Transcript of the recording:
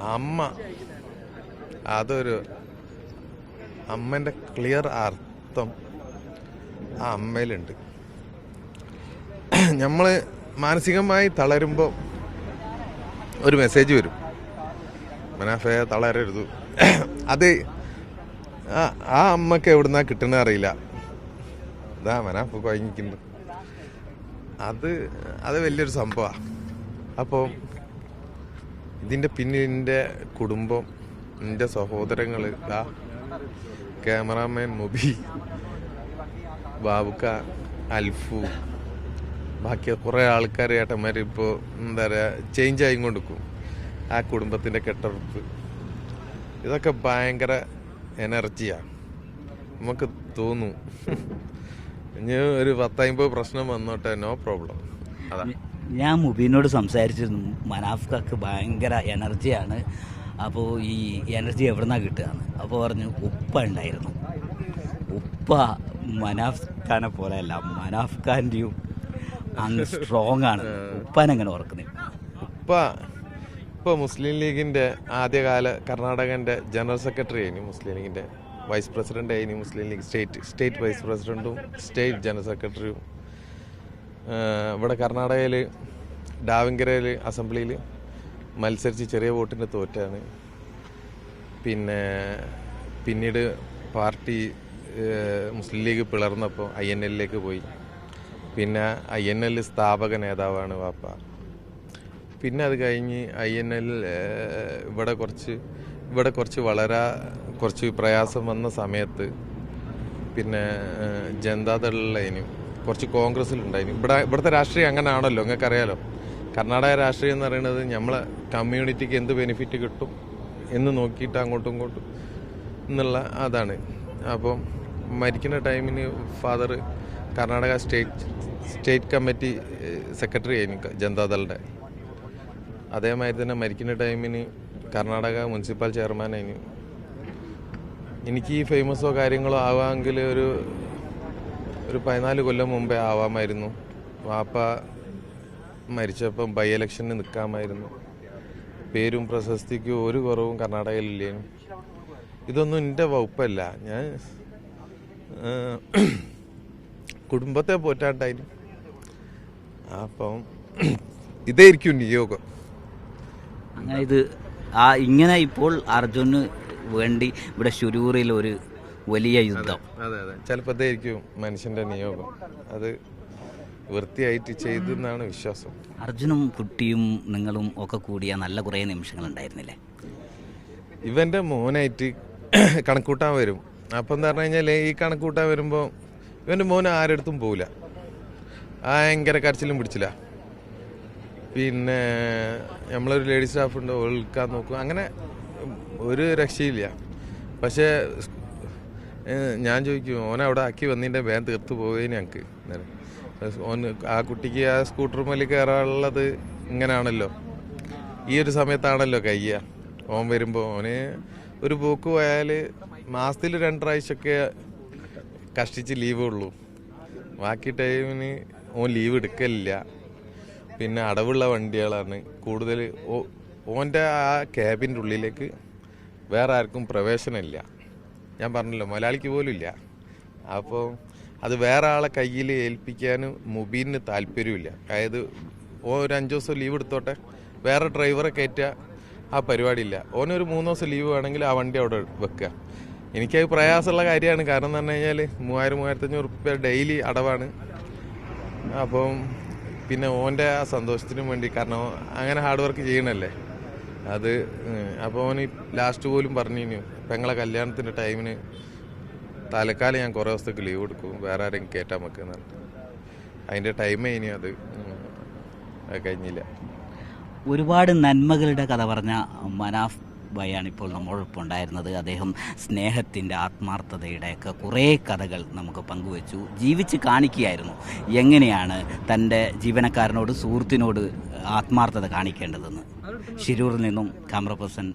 അമ്മ. അതൊരു അമ്മന്റെ ക്ലിയർ അർത്ഥം ആ അമ്മയിലുണ്ട്. നമ്മൾ മാനസികമായി തളരുമ്പോൾ ഒരു മെസ്സേജ് വരും. മനാഫെ തളരരുത്. അത് ആ- അമ്മയ്ക്ക് എവിടുന്നാ കിട്ടണ അറിയില്ല. ഇതാ മനാഫ് കുഴങ്ങിക്കുന്നു അത് അത് വലിയൊരു സംഭവമാണ് അപ്പോൾ ഇതിന്റെ പിന്നിൽ എന്റെ കുടുംബം എന്റെ സഹോദരങ്ങൾ ആ ക്യാമറാമാൻ മുബി ബാബുക്ക അൽഫു ബാക്കി കുറേ ആൾക്കാർ ഏട്ടന്മാർ ഇപ്പോൾ എന്താ പറയുക ചേഞ്ച് ആയിക്കൊണ്ടിരിക്കും. ആ കുടുംബത്തിന്റെ കെട്ടുറപ്പ്. ഇതൊക്കെ ഭയങ്കര എനർജിയാണ് നമുക്ക് തോന്നും. ഇനി ഒരു പത്തമ്പത് പ്രശ്നം വന്നോട്ടെ നോ പ്രോബ്ലം അതാ. ഞാൻ മുബീനോട് സംസാരിച്ചിരുന്നു. മനാഫ്കക്ക് ഭയങ്കര എനർജിയാണ്. അപ്പോൾ ഈ എനർജി എവിടുന്നാ കിട്ടുകയെന്ന് അപ്പോൾ പറഞ്ഞു ഉപ്പ ഉണ്ടായിരുന്നു. ഉപ്പ മനാഫ് ഖാനെ പോലെയല്ല മനാഫ് ഖാന്റെയും അങ്ങ് സ്ട്രോങ് ആണ്. ഉപ്പാനെങ്ങനെ ഓർക്കുന്നില്ല ഉപ്പ ഇപ്പോൾ മുസ്ലിം ലീഗിന്റെ ആദ്യകാല കർണാടകന്റെ ജനറൽ സെക്രട്ടറി ആയിരുന്നു മുസ്ലിം ലീഗിന്റെ വൈസ് പ്രസിഡന്റ് ആയിരുന്നു Muslim League state state vice പ്രസിഡന്റും സ്റ്റേറ്റ് ജനറൽ സെക്രട്ടറിയും ഇവിടെ കർണാടകയിൽ ഡാവിങ്കരയിൽ അസംബ്ലിയിൽ മത്സരിച്ച് ചെറിയ വോട്ടിന് തോറ്റാണ്. പിന്നെ പിന്നീട് പാർട്ടി മുസ്ലിം ലീഗ് പിളർന്നപ്പോൾ ഐ എൻ എല്ലിലേക്ക് പോയി. പിന്നെ ഐ എൻ എൽ സ്ഥാപക നേതാവാണ് വാപ്പ. പിന്നെ അത് കഴിഞ്ഞ് ഐ എൻ എൽ ഇവിടെ കുറച്ച് ഇവിടെ കുറച്ച് വളരെ കുറച്ച് പ്രയാസം വന്ന സമയത്ത് പിന്നെ ജനതാദളിലും കുറച്ച് കോൺഗ്രസ്സിലുണ്ടായിരുന്നു ഇവിടെ ഇവിടുത്തെ രാഷ്ട്രീയം അങ്ങനെയാണല്ലോ നിങ്ങൾക്ക് അറിയാലോ കർണാടക രാഷ്ട്രീയം എന്ന് പറയുന്നത് നമ്മളെ കമ്മ്യൂണിറ്റിക്ക് എന്ത് ബെനിഫിറ്റ് കിട്ടും എന്ന് നോക്കിയിട്ട് അങ്ങോട്ടും ഇങ്ങോട്ടും എന്നുള്ള അതാണ്. അപ്പം മരിക്കുന്ന ടൈമിന് father Karnataka state state committee secretary ആയിരുന്നു ജനതാദളുടെ അതേമാതിരി തന്നെ മരിക്കുന്ന ടൈമിന് കർണാടക മുനിസിപ്പൽ ചെയർമാനായിരുന്നു. എനിക്ക് ഈ ഫേമസോ കാര്യങ്ങളോ ആവാമെങ്കിൽ ഒരു ഒരു പതിനാല് കൊല്ലം മുമ്പേ ആവാമായിരുന്നു. വാപ്പ മരിച്ചപ്പം ബൈ ഇലക്ഷന് നിൽക്കാമായിരുന്നു പേരും പ്രശസ്തിക്കും ഒരു കുറവും കർണാടകയിലില്ലേനും ഇതൊന്നും എന്റെ വകുപ്പല്ല. ഞാൻ കുടുംബത്തെ പോറ്റാണ്ടായിരുന്നു അപ്പം ഇതായിരിക്കും നിയോഗം. അങ്ങനെ ഇത് ആ ഇങ്ങനെ ഇപ്പോൾ അർജുന് വേണ്ടി ഇവിടെ ശുരൂറിൽ ഒരു വലിയ യുദ്ധം. അതെ അതെ. ചിലപ്പോഴത്തേക്കും മനുഷ്യന്റെ നിയോഗം. അത് വൃത്തിയായിട്ട് ചെയ്തു എന്നാണ് വിശ്വാസം. അർജുനും കുട്ടിയും നിങ്ങളും ഒക്കെ കൂടിയ നല്ല കുറേ നിമിഷങ്ങൾ ഉണ്ടായിരുന്നില്ലേ ഇവന്റെ മോനായിട്ട് കണക്കൂട്ടാൻ വരും. അപ്പം എന്ന് പറഞ്ഞു കഴിഞ്ഞാൽ ഈ കണക്കൂട്ടാൻ വരുമ്പോൾ ഇവന്റെ മോൻ ആരെടുത്തും പോവില്ല. ഭയങ്കര കരച്ചിലും പിടിച്ചില്ല. പിന്നെ നമ്മളൊരു ലേഡീസ് സ്റ്റാഫ് ഉണ്ട് ഒഴുക്കാൻ നോക്കും. അങ്ങനെ ഒരു രക്ഷയില്ല. പക്ഷേ ഞാൻ ചോദിക്കും ഓൻ അവിടെ ആക്കി വന്നിന്റെ വേൻ തീർത്ത് പോവുകയും ഞങ്ങൾക്ക് ഓൻ ആ കുട്ടിക്ക് ആ സ്കൂട്ടർ മേലിൽ കയറാനുള്ളത് ഇങ്ങനെയാണല്ലോ ഈ ഒരു സമയത്താണല്ലോ കയ്യ. ഓൻ വരുമ്പോൾ ഓന് ഒരു പോക്ക് പോയാൽ മാസത്തിൽ രണ്ട് പ്രാവശ്യമൊക്കെ കഷ്ടിച്ച് ലീവ് ഉള്ളൂ. ബാക്കി ടൈമിന് ഓൻ ലീവ് എടുക്കലില്ല. പിന്നെ അടവുള്ള വണ്ടികളാണ്. കൂടുതൽ ഓന്റെ ആ ക്യാബിന്റെ ഉള്ളിലേക്ക് വേറെ ആർക്കും പ്രവേശനമില്ല. ഞാൻ പറഞ്ഞല്ലോ മലയാളിക്ക് പോലും ഇല്ല അപ്പോൾ അത് വേറെ ആളെ കയ്യിൽ ഏൽപ്പിക്കാനും മുബീന് താല്പര്യമില്ല. അതായത് ഓ ഒരു അഞ്ച് ദിവസം ലീവ് എടുത്തോട്ടെ വേറെ ഡ്രൈവറെ കയറ്റുക ആ പരിപാടിയില്ല. ഓനൊരു മൂന്ന് ദിവസം ലീവ് വേണമെങ്കിൽ ആ വണ്ടി അവിടെ വെക്കുക. എനിക്കത് പ്രയാസമുള്ള കാര്യമാണ്. കാരണം എന്ന് പറഞ്ഞു കഴിഞ്ഞാൽ മൂവായിരം മൂവായിരത്തഞ്ഞൂറ് റുപ്യ ഡെയിലി അടവാണ്. അപ്പം പിന്നെ ഓന്റെ ആ സന്തോഷത്തിനും വേണ്ടി കാരണം അങ്ങനെ ഹാർഡ് വർക്ക് ചെയ്യണല്ലേ? അത് അപ്പോൾ അവന് ലാസ്റ്റ് പോലും പറഞ്ഞു പെങ്ങളെ കല്യാണത്തിന്റെ ടൈമിന് തലക്കാലം ഞാൻ കുറേ ദിവസത്തേക്ക് ലീവ് കൊടുക്കും വേറെ ആരെങ്കിലും കയറ്റാൻ വെക്കുന്ന അതിന്റെ ടൈമേ ഇനി അത് കഴിഞ്ഞില്ല. ഒരുപാട് നന്മകളുടെ കഥ പറഞ്ഞ മനാഫ് ബയാണ് ഇപ്പോൾ നമ്മളോടൊപ്പം ഉണ്ടായിരുന്നത്. അദ്ദേഹം സ്നേഹത്തിന്റെ ആത്മാർത്ഥതയുടെയൊക്കെ കുറേ കഥകൾ നമുക്ക് പങ്കുവച്ചു. ജീവിച്ച് കാണിക്കുകയായിരുന്നു. എങ്ങനെയാണ് തന്റെ ജീവനക്കാരനോട് സുഹൃത്തിനോട് ആത്മാർത്ഥത കാണിക്കേണ്ടതെന്ന്. ശിരൂരിൽ നിന്നും ക്യാമറ പേഴ്സൺ